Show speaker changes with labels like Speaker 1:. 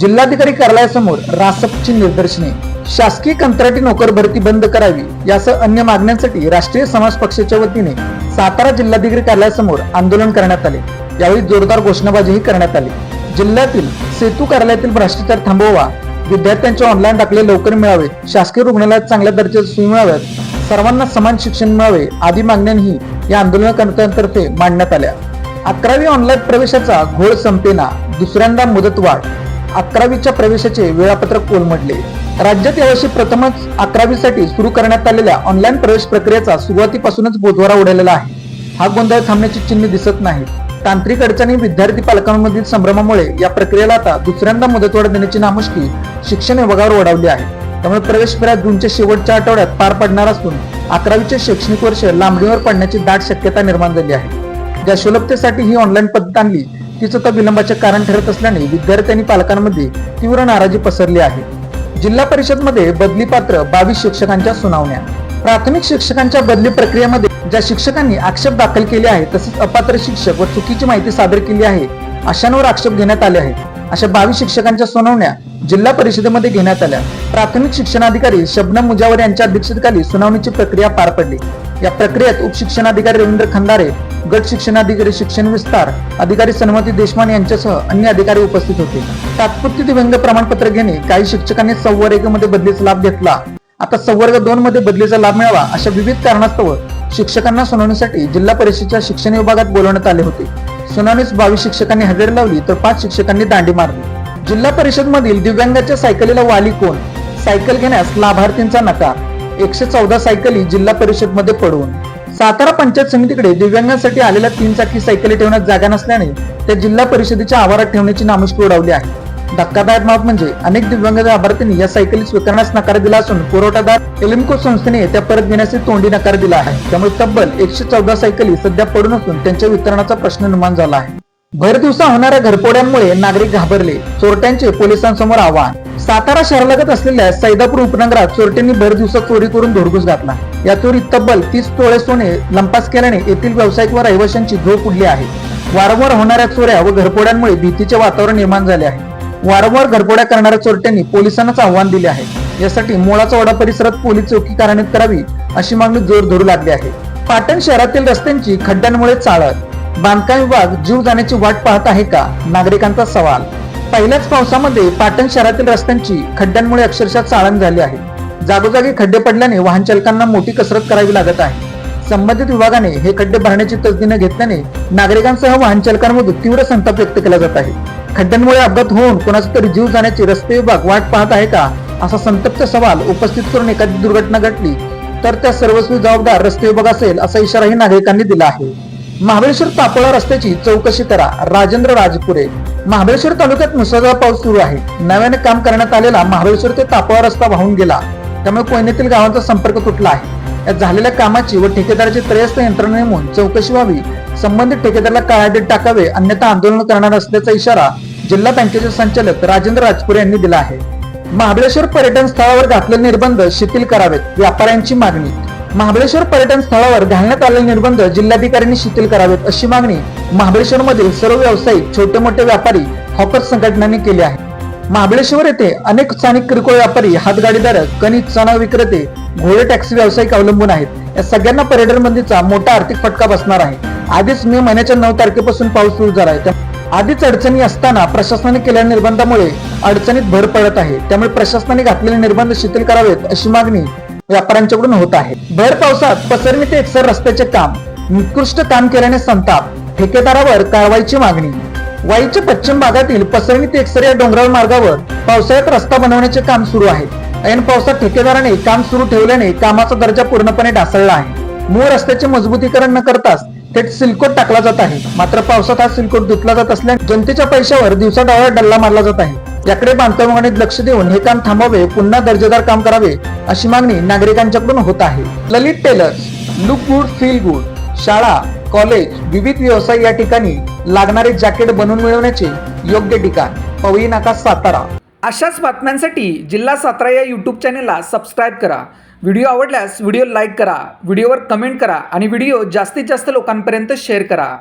Speaker 1: जिल्हाधिकारी कार्यालयासमोर रासपची निदर्शने. शासकीय कंत्राटी नोकर भरती बंद करावी यासह अन्य मागण्यांसाठी राष्ट्रीय समाज पक्षाच्या वतीने सातारा जिल्हाधिकारी कार्यालयासमोर आंदोलन करण्यात आले. यावेळी जोरदार घोषणाबाजीही करण्यात आली. जिल्ह्यातील सेतू कार्यालयातील भ्रष्टाचार थांबवा विद्यार्थ्यांचे ऑनलाईन दाखले लवकर मिळावे शासकीय रुग्णालयात चांगल्या दर्जाचे सोयी मिळाव्यात सर्वांना समान शिक्षण मिळावे आदी मागण्यांही या आंदोलनकर्त्यांतर्फे मांडण्यात आल्या. अकरावी ऑनलाईन प्रवेशाचा घोळ संपेना दुसऱ्यांदा मुदतवाढ अकरावीच्या प्रवेशाचे वेळापत्रक कोलमडले राज्यात यावर्षी प्रथमच अकरावीसाठी सुरू करण्यात आलेल्या ऑनलाईन प्रवेश प्रक्रियेचा सुरुवातीपासूनच बोधवारा उडालेला आहे. हा गोंधळ थांबण्याची चिन्ह दिसत नाही तांत्रिक अडचणी विद्यार्थी पालकांमधील संभ्रमामुळे या प्रक्रियेला आता दुसऱ्यांदा मुदतवाढ देण्याची नामुष्की शिक्षण विभागावर ओढावली आहे. त्यामुळे प्रवेश फेऱ्या जूनच्या शेवटच्या आठवड्यात पार पडणार असून अकरावीचे शैक्षणिक वर्ष लांबणीवर पडण्याची दाट शक्यता निर्माण झाली आहे. ज्या सुलभतेसाठी ही ऑनलाईन पद्धत आणली तीच आता विलंबाचे कारण ठरत असल्याने विद्यार्थी आणि पालकांमध्ये तीव्र नाराजी पसरली आहे. जिल्हा परिषदमध्ये बदली पात्र बावीस शिक्षकांच्या सुनावण्या. प्राथमिक शिक्षकांच्या बदली प्रक्रियेमध्ये ज्या शिक्षकांनी आक्षेप दाखल केले आहे तसेच अपात्र शिक्षक व चुकीची माहिती सादर केली आहे अशांवर आक्षेप घेण्यात आले आहेत. अशा बावीस शिक्षकांच्या सुनावण्या जिल्हा परिषदेमध्ये घेण्यात आल्या. प्राथमिक शिक्षणाधिकारी शबनम मुजावर यांच्या अध्यक्षतेखाली सुनावणीची प्रक्रिया पार पडली. या प्रक्रियेत उपशिक्षणाधिकारी रवींद्र खंदारे गट शिक्षणाधिकारी शिक्षण विस्तार अधिकारी सन्मती देशमान यांच्यासह अन्य अधिकारी उपस्थित होते. तात्पुरती दिव्यांग प्रमाणपत्र घेणे काही शिक्षकांनी संवर्गमध्ये बदलीचा लाभ घेतला. आता संवर्ग दोन मध्ये बदलीचा लाभ मिळावा अशा विविध कारणास्तव शिक्षकांना सुनावणीसाठी जिल्हा परिषदेच्या शिक्षण विभागात बोलवण्यात आले होते. सुनावणीस बावीस शिक्षकांनी हजेरी लावली तर पाच शिक्षकांनी दांडी मारली. जिल्हा परिषद मधील दिव्यांगाच्या सायकलीला वाली कोण? सायकल घेण्यास लाभार्थींचा नकार एकशे चौदा सायकली जिल्हा परिषदमध्ये पडून. सातारा पंचायत समितीकडे दिव्यांगांसाठी आलेल्या तीन चाकी सायकली ठेवण्यात जागा नसल्याने त्या जिल्हा परिषदेच्या आवारात ठेवण्याची नामुष्की उडवली आहे. धक्कादायक बाब म्हणजे अनेक दिव्यांग लाभार्थ्यांनी या सायकली स्वीकारण्यास नकार दिला असून पुरवठादार एलिमको संस्थेने त्या परत घेण्यास तोंडी नकार दिला आहे. त्यामुळे तब्बल एकशे चौदा सायकली सध्या पडून असून त्यांच्या वितरणाचा प्रश्न निर्माण झाला आहे. भरदिवसा होणाऱ्या घरपोड्यांमुळे नागरिक घाबरले. चोरट्यांचे पोलिसांसमोर आव्हान. सातारा शहरालगत असलेल्या सैदापूर उपनगरात चोरट्यांनी भरदिवसा चोरी करून धुडगूस घातला. या चोरीत तब्बल तीस तोळे सोने लंपास केल्याने येथील व्यावसायिक व रहिवाशांची झोप उडली आहे. वारंवार होणाऱ्या चोऱ्या व घरपोड्यांमुळे भीतीचे वातावरण निर्माण झाले आहे. वारंवार घरपोड्या करणाऱ्या चोरट्यांनी पोलिसांनाच आव्हान दिले आहे. यासाठी मोळाचा वडा परिसरात पोलीस चौकी कार्यान्वित करावी अशी मागणी जोर धरू लागली आहे. पाटण शहरातील रस्त्यांची खड्ड्यांमुळे चाळत बांधकाम विभाग जीव जाण्याची वाट पाहत आहे का? नागरिकांचा सवाल. पहिल्याच पावसामध्ये पाटण शहरातील रस्त्यांची खड्ड्यांमुळे अक्षरशः चाळण झाली आहे. जागोजागी खड्डे पडल्याने वाहन चालकांना मोठी कसरत करावी लागत आहे. संबंधित विभागाने हे खड्डे भरण्याची तसदी घेतल्याने नागरिकांसह वाहन चालकांमधून तीव्र संताप व्यक्त केला जात आहे. खड्ड्यांमुळे अपघात होऊन कोणाचा तरी जीव जाण्याची रस्ते विभाग वाट पाहत आहे का? असा संतप्त सवाल उपस्थित करून एखादी दुर्घटना घडली तर त्या सर्वस्वी जबाबदार रस्ते विभाग असेल असा इशाराही नागरिकांनी दिला आहे. महाबळेश्वर तापोळा रस्त्याची चौकशी करा. राजेंद्र राजपुरे. महाबळेश्वर तालुक्यात मुसळधार पाऊस सुरू आहे. नव्याने काम करण्यात आलेला महाबळेश्वर ते तापोळा रस्ता वाहून गेला. त्यामुळे कोयनेतील गावांचा संपर्क तुटला आहे. या झालेल्या कामाची व ठेकेदाराची त्रयस्थ यंत्रणा नेमून चौकशी व्हावी संबंधित ठेकेदाराला काळाडीत टाकावे अन्यथा आंदोलन करणार असल्याचा इशारा जिल्हा बँकेचे संचालक राजेंद्र राजपुरे यांनी दिला आहे. महाबळेश्वर पर्यटन स्थळावर घातलेले निर्बंध शिथिल करावेत व्यापाऱ्यांची मागणी महाबळेश्वर पर्यटन स्थळावर घालण्यात आलेले निर्बंध जिल्हाधिकाऱ्यांनी शिथिल करावेत अशी मागणी महाबळेश्वर मधील सर्व व्यावसायिक छोटे मोठे व्यापारी हॉकर संघटनांनी केली आहे. महाबळेश्वर येथे अनेक स्थानिक किरकोळ व्यापारी हातगाडीधारक कणिक चणा विक्रेते घोडे टॅक्सी व्यावसायिक अवलंबून आहेत. या सगळ्यांना पर्यटन बंदीचा मोठा आर्थिक फटका बसणार आहे. आधीच मे महिन्याच्या नऊ तारखेपासून पाऊस सुरू झाला आहे. आधीच अडचणी असताना प्रशासनाने केलेल्या निर्बंधामुळे अडचणीत भर पडत आहे. त्यामुळे प्रशासनाने घातलेले निर्बंध शिथिल करावेत अशी मागणी व्यापाऱ्यांच्याकडून होत आहे. भर पावसात पसरणी ते एकसर रस्त्याचे काम निकृष्ट काम केल्याने संताप ठेकेदारावर कारवाईची मागणी. वाईच्या पश्चिम भागातील पसरणी ते एकसर या डोंगराळ मार्गावर पावसाळ्यात रस्ता बनवण्याचे काम सुरू आहे. ऐन पावसात ठेकेदाराने काम सुरू ठेवल्याने कामाचा दर्जा पूर्णपणे ढासळला आहे. मूळ रस्त्याचे मजबूतीकरण न करताच थेट सिलकोट टाकला जात आहे. मात्र पावसात हा सिलकोट धुतला जात असल्याने जनतेच्या पैशावर दिवसा डल्ला मारला जात आहे. याकडे बांधकामाकडे लक्ष देऊन हे काम थांबावे पुन्हा दर्जेदार काम करावे अशी मागणी नागरिकांच्याकडून होत आहे. Lalit tailors look good feel good शाळा कॉलेज विविध व्यवसाय या ठिकाणी लागणारे जॅकेट बनवून मिळवण्याचे योग्य ठिकाण. पवई नाका सातारा. अशाच बातम्यांसाठी जिल्हा सातारा या यूट्यूब चॅनेलला सबस्क्राईब करा. व्हिडिओ आवडल्यास व्हिडिओ लाईक करा व्हिडिओवर कमेंट करा आणि व्हिडिओ जास्तीत जास्त लोकांपर्यंत शेअर करा.